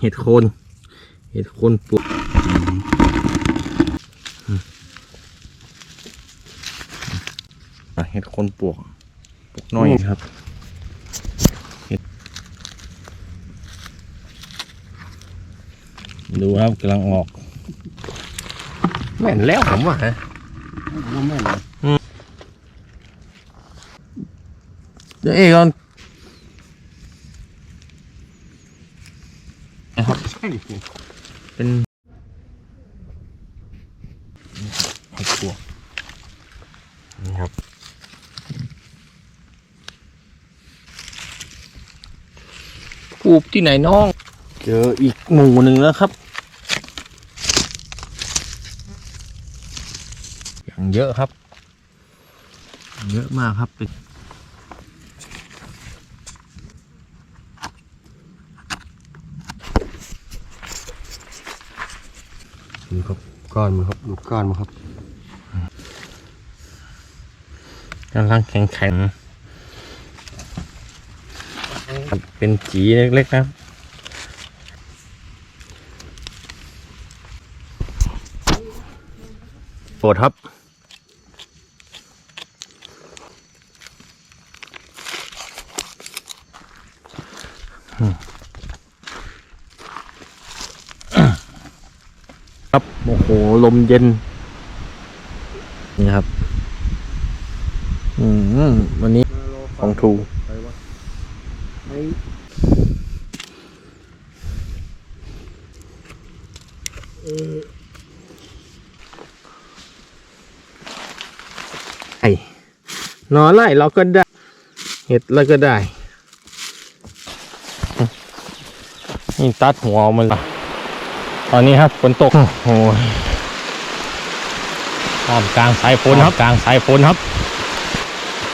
เห็ดโคนเห็ดโคนปลวกอะเห็ดโคนปลวกปลวกน้อยครับเห็ดดูครับกำลังออก แม่นแล้วผมว่าฮะว่าแม่นเหรอเดี๋ยวเอกก่อน นะครับ ใช่เป็นเห็ดปวกนี่ครับปลูกที่ไหนน้อง เจออีกหมู่หนึ่งแล้วครับ อย่างเยอะครับ เยอะมากครับ นี่ครับก้อนมันครับดูก้อนมันครับกำลังแข็งแข็งเป็นจีเล็กๆนะโปรดครับ ครับโอ้โหลมเย็นนี่ครับ อืมวันนี้ของทูไปวะไอ้ไอ้นอนไล่เราก็ได้ เห็ดเราก็ได้ นี่ตัดหัวมันละ ตอนนี้ครับฝนตกโอ้โหท่ามกลางสายฝนครับกลางสายฝนครับ